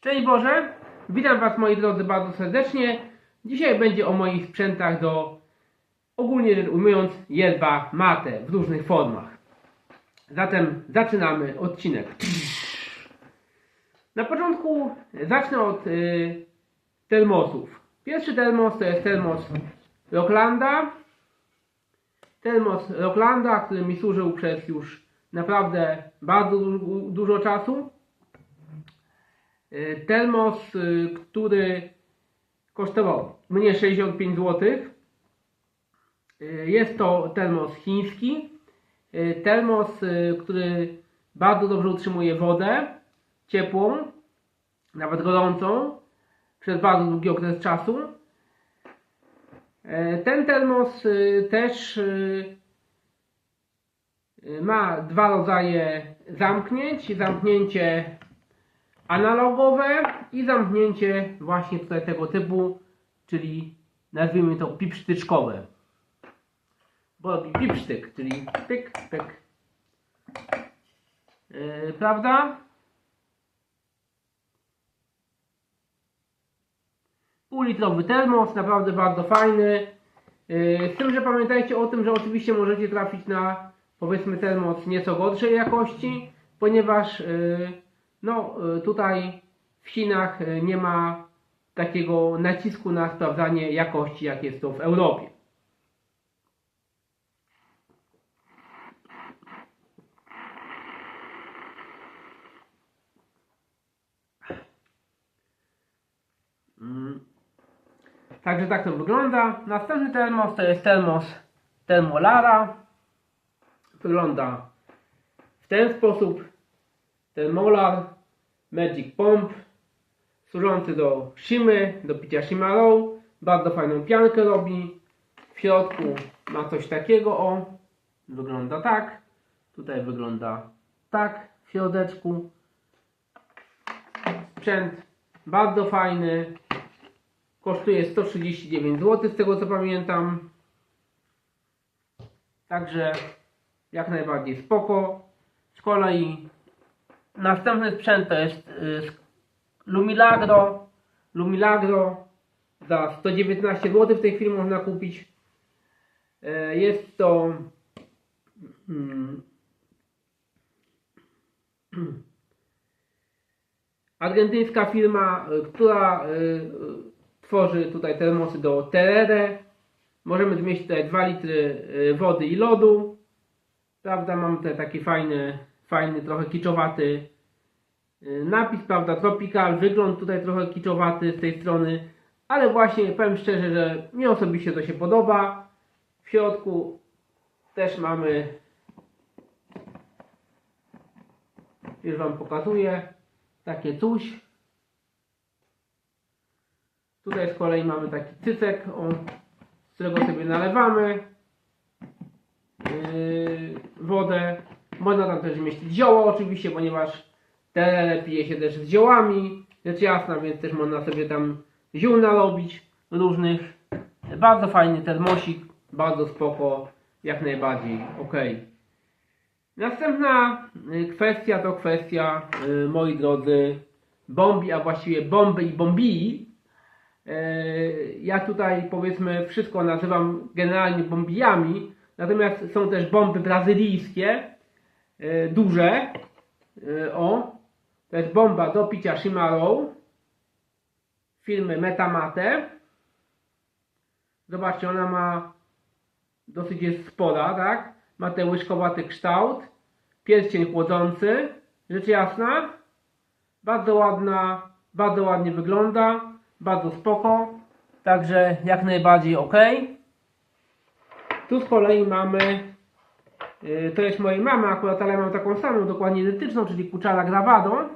Szczęść Boże, witam Was moi drodzy bardzo serdecznie. Dzisiaj będzie o moich sprzętach do, ogólnie rzecz ujmując, yerba mate w różnych formach. Zatem zaczynamy odcinek. Na początku zacznę od y, termosów. Pierwszy termos to jest termos Rocklanda. Termos Rocklanda, który mi służył przez już naprawdę bardzo du- dużo czasu. Y, Termos, y, który kosztował mnie 65 zł. Jest to termos chiński. Termos, który bardzo dobrze utrzymuje wodę ciepłą, nawet gorącą, przez bardzo długi okres czasu. E, Ten termos też ma dwa rodzaje zamknięć. Zamknięcie analogowe i zamknięcie właśnie tutaj tego typu, czyli nazwijmy to pipsztyczkowe. Bo robi pipsztyk, czyli pyk, pyk. Yy, prawda? Półlitrowy termos, naprawdę bardzo fajny. Yy, Z tym, że pamiętajcie o tym, że oczywiście możecie trafić na powiedzmy termos nieco gorszej jakości, ponieważ yy, no yy, tutaj w Chinach yy, nie ma takiego nacisku na sprawdzanie jakości, jak jest to w Europie. Mm. Także tak to wygląda. Następny termos to jest termos Termolara. Wygląda w ten sposób. Termolar Magic Pomp służący do shimy, do picia shimarą. Bardzo fajną piankę robi. W środku ma coś takiego, o. Wygląda tak. Tutaj wygląda tak w środeczku. Sprzęt bardzo fajny. Kosztuje 139 zł z tego co pamiętam. Także jak najbardziej spoko. Z kolei następny sprzęt to jest y, Lumilagro. Lumilagro za 119 zł w tej chwili można kupić. E, Jest to mm, argentyńska firma, y, która y, tworzy tutaj termosy do Terere. Możemy zmieścić tutaj 2 litry wody i lodu. Prawda, mam tutaj taki fajny, fajny, trochę kiczowaty y, napis, prawda, tropical, wygląd tutaj trochę kiczowaty z tej strony, ale właśnie powiem szczerze, że mi osobiście to się podoba. W środku też mamy, już Wam pokazuję, takie coś. Tutaj z kolei mamy taki cycek, z którego sobie nalewamy yy, wodę. Można tam też mieścić zioło oczywiście, ponieważ terele pije się też z ziołami, rzecz jasna, więc też można sobie tam ziół narobić różnych. Bardzo fajny termosik, bardzo spoko, jak najbardziej ok. Następna y, kwestia to kwestia, y, moi drodzy, bombi, a właściwie bomby i bombii. Y, Ja tutaj powiedzmy wszystko nazywam generalnie bombijami, natomiast są też bomby brazylijskie, duże. Y, O, to jest bomba do picia Shimaro firmy Metamate. Zobaczcie, ona ma dosyć jest spora, tak? Ma ten łyżkowaty kształt, pierścień chłodzący, rzecz jasna, bardzo ładna, bardzo ładnie wygląda, bardzo spoko, także jak najbardziej ok. Tu z kolei mamy, to jest mojej mamy akurat, ale mam taką samą, dokładnie identyczną, czyli Kuczala Gravado.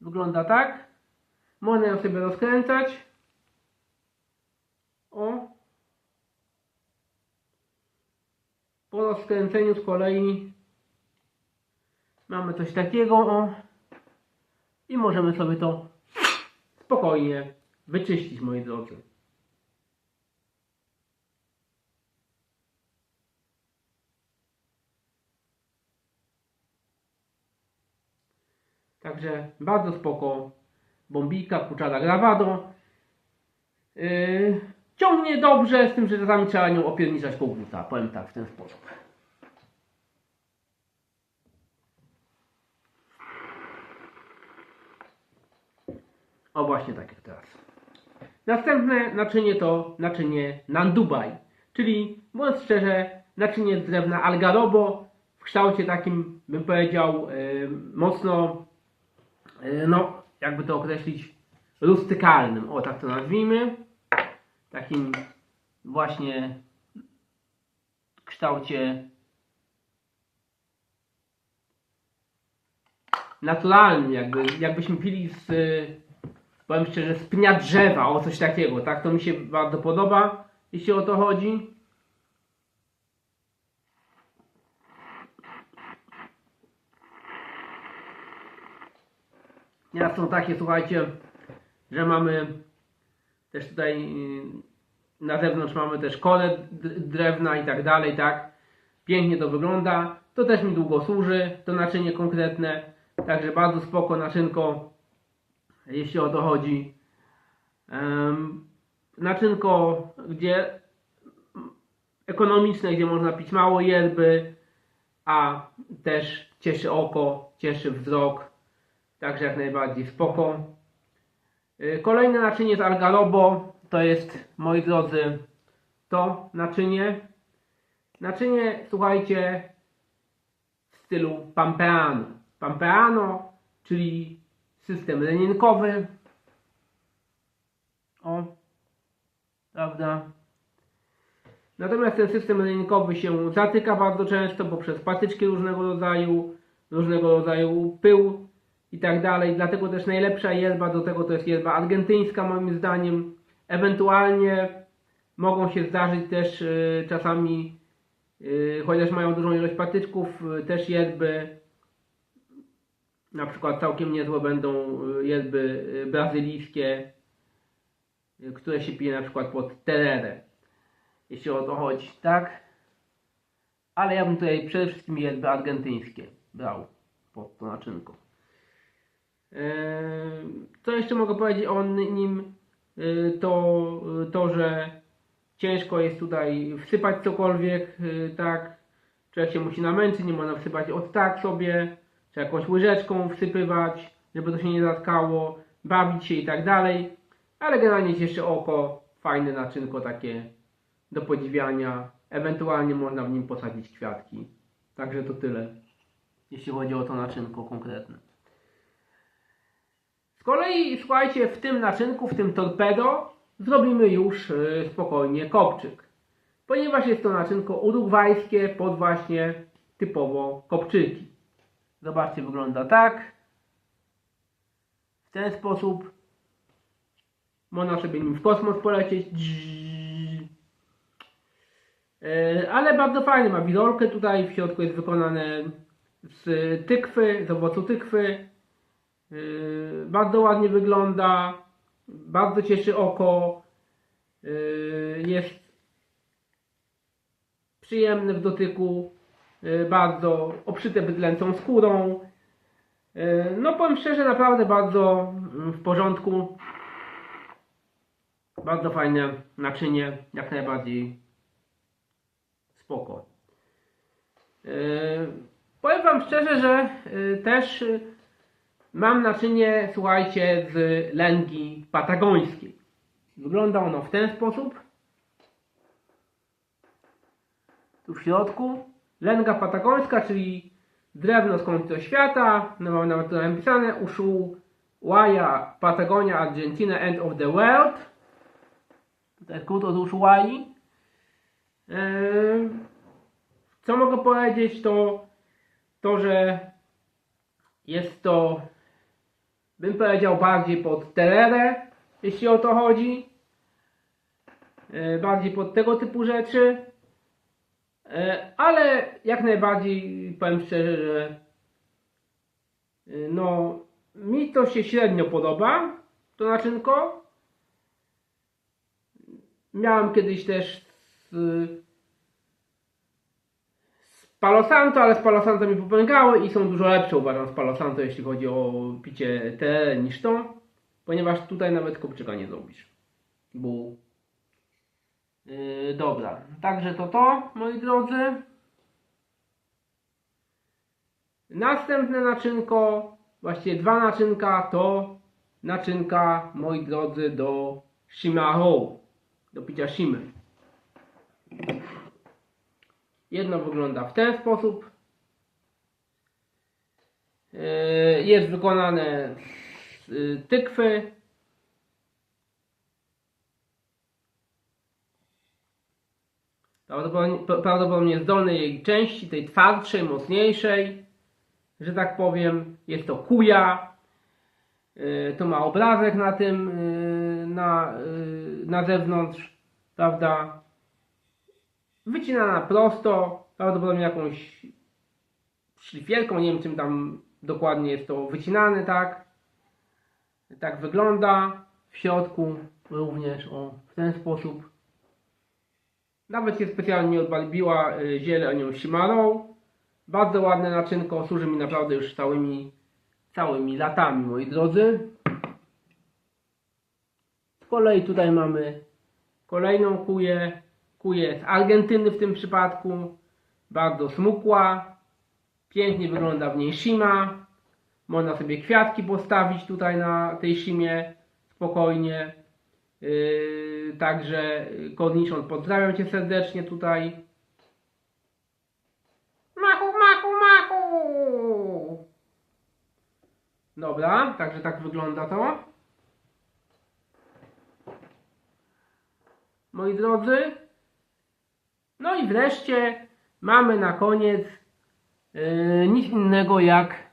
Wygląda tak. Można ją sobie rozkręcać. O. Po rozkręceniu z kolei mamy coś takiego. O. I możemy sobie to spokojnie wyczyścić, moi drodzy. Także bardzo spoko. Bombika, kuczara gravado. Yy, ciągnie dobrze, z tym, że czasami trzeba nią opierniczać koguta. Powiem tak, w ten sposób. O właśnie tak jak teraz. Następne naczynie to naczynie Nandubaj, czyli mówiąc szczerze, naczynie z drewna Algarobo w kształcie takim, bym powiedział, yy, mocno, no, jakby to określić, rustykalnym. O, tak to nazwijmy. Takim właśnie kształcie naturalnym, jakby, jakbyśmy pili z, powiem szczerze, z pnia drzewa, o coś takiego, tak? To mi się bardzo podoba, jeśli o to chodzi. Nieraz są takie, słuchajcie, że mamy też tutaj y, na zewnątrz mamy też d- drewna i tak dalej, tak? Pięknie to wygląda. To też mi długo służy, to naczynie konkretne. Także bardzo spoko naczynko, jeśli o to chodzi. Naczynko, gdzie ekonomiczne, gdzie można pić mało yerby, a też cieszy oko, cieszy wzrok. Także jak najbardziej spoko. Y, Kolejne naczynie z Algarobo to jest, moi drodzy, to naczynie. Naczynie, słuchajcie, w stylu Pampeano. Pampeano, czyli system leninkowy. O, prawda? Natomiast ten system leninkowy się zatyka bardzo często poprzez patyczki różnego rodzaju, różnego rodzaju pył i tak dalej. Dlatego też najlepsza yerba do tego to jest yerba argentyńska moim zdaniem. Ewentualnie mogą się zdarzyć też y, czasami, y, chociaż mają dużą ilość patyczków, y, też yerby na przykład całkiem niezłe będą yerby y, brazylijskie, y, które się pije na przykład pod tererę, jeśli o to chodzi, tak? Ale ja bym tutaj przede wszystkim yerby argentyńskie brał pod to naczynko. Eee, Co jeszcze mogę powiedzieć o nim? Eee, To, to, że ciężko jest tutaj wsypać cokolwiek, tak? Człowiek się musi namęczyć, nie można wsypać od tak sobie, czy jakąś łyżeczką wsypywać, żeby to się nie zatkało, bawić się i tak dalej. Ale generalnie cieszy oko, fajne naczynko takie do podziwiania. Ewentualnie można w nim posadzić kwiatki. Także to tyle, jeśli chodzi o to naczynko konkretne. Z kolei, słuchajcie, w tym naczynku, w tym torpedo zrobimy już y, spokojnie kopczyk. Ponieważ jest to naczynko urugwajskie pod właśnie typowo kopczyki. Zobaczcie, wygląda tak. W ten sposób można sobie nim w kosmos polecieć. E, Ale bardzo fajny, ma wirolkę tutaj, w środku jest wykonane z tykwy, z owocu tykwy. Yy, bardzo ładnie wygląda, bardzo cieszy oko, yy, jest przyjemny w dotyku, yy, bardzo obszyte bydlęcą skórą. No powiem szczerze, naprawdę bardzo w porządku. Bardzo fajne naczynie, jak najbardziej spoko. Powiem Wam szczerze, że też Mam naczynie, słuchajcie, z lęgi patagońskiej. Wygląda ono w ten sposób. Tu w środku. Lęga patagońska, czyli drewno z końca świata. No mam nawet tutaj napisane Ushuaia, Patagonia, Argentina, End of the World. Tutaj skrót od Ushuai. Eee, Co mogę powiedzieć, to to, że jest to bym powiedział bardziej pod tererę, jeśli o to chodzi. E, Bardziej pod tego typu rzeczy. E, Ale jak najbardziej powiem szczerze, że e, no mi to się średnio podoba, to naczynko. Miałem kiedyś też Palo Santo, ale z Palo Santo mi popękały i są dużo lepsze uważam z Palo Santo, jeśli chodzi o picie te niż to, ponieważ tutaj nawet kopczyka nie zrobisz. Bo Yy, dobra, także to to, moi drodzy. Następne naczynko, właściwie dwa naczynka, to naczynka, moi drodzy, do shimaho, do picia shimy. Jedno wygląda w ten sposób. Yy, Jest wykonane z yy, tykwy. Prawdopodobnie, z dolnej jej części, tej twardszej, mocniejszej, że tak powiem, jest to kuja. Yy, To ma obrazek na tym, na, na zewnątrz, prawda? Wycinana prosto, prawdopodobnie jakąś szlifierką, nie wiem czym tam dokładnie jest to wycinane, tak? Tak wygląda. W środku również o, w ten sposób. Nawet się specjalnie odbalbiła y, zielenią simarą. Bardzo ładne naczynko, służy mi naprawdę już całymi, całymi latami, moi drodzy. Z kolei tutaj mamy kolejną kuję. Kuję z Argentyny w tym przypadku. Bardzo smukła. Pięknie wygląda w niej shima. Można sobie kwiatki postawić tutaj na tej simie spokojnie. Yy, także Korniszon pozdrawiam Cię serdecznie tutaj. Machu, machu, machu! Dobra, także tak wygląda to. Moi drodzy. I wreszcie mamy na koniec yy, nic innego jak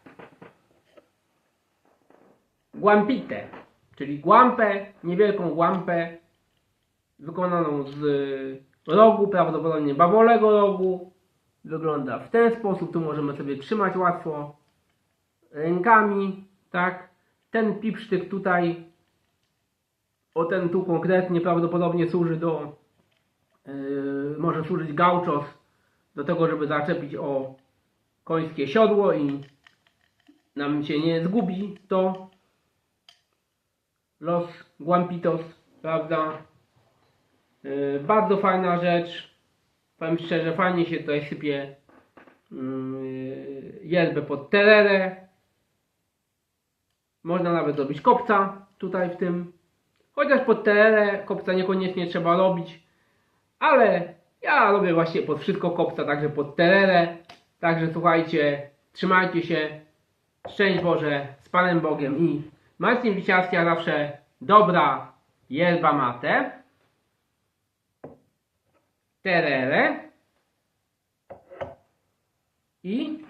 Guampitę, czyli guampę, niewielką guampę wykonaną z rogu, prawdopodobnie bawolego rogu. Wygląda w ten sposób, tu możemy sobie trzymać łatwo rękami, tak. Ten pipsztyk tutaj, o ten tu konkretnie prawdopodobnie służy do, może służyć gauchos do tego, żeby zaczepić o końskie siodło i nam się nie zgubi to Los Guampitos, prawda? Yy, bardzo fajna rzecz. Powiem szczerze, fajnie się tutaj sypie yy, pod tererę. Można nawet zrobić kopca tutaj w tym. Chociaż pod tererę kopca niekoniecznie trzeba robić. Ale ja robię właśnie pod wszystko kopca, także pod tererę. Także słuchajcie, trzymajcie się. Szczęść Boże, z Panem Bogiem i Marcin Wisiarski, a zawsze dobra yerba mate. Terere. I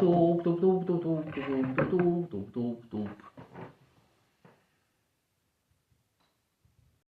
ドーブドーブドーブドーブドーブドーブドーブドーブドーブドーブドーブ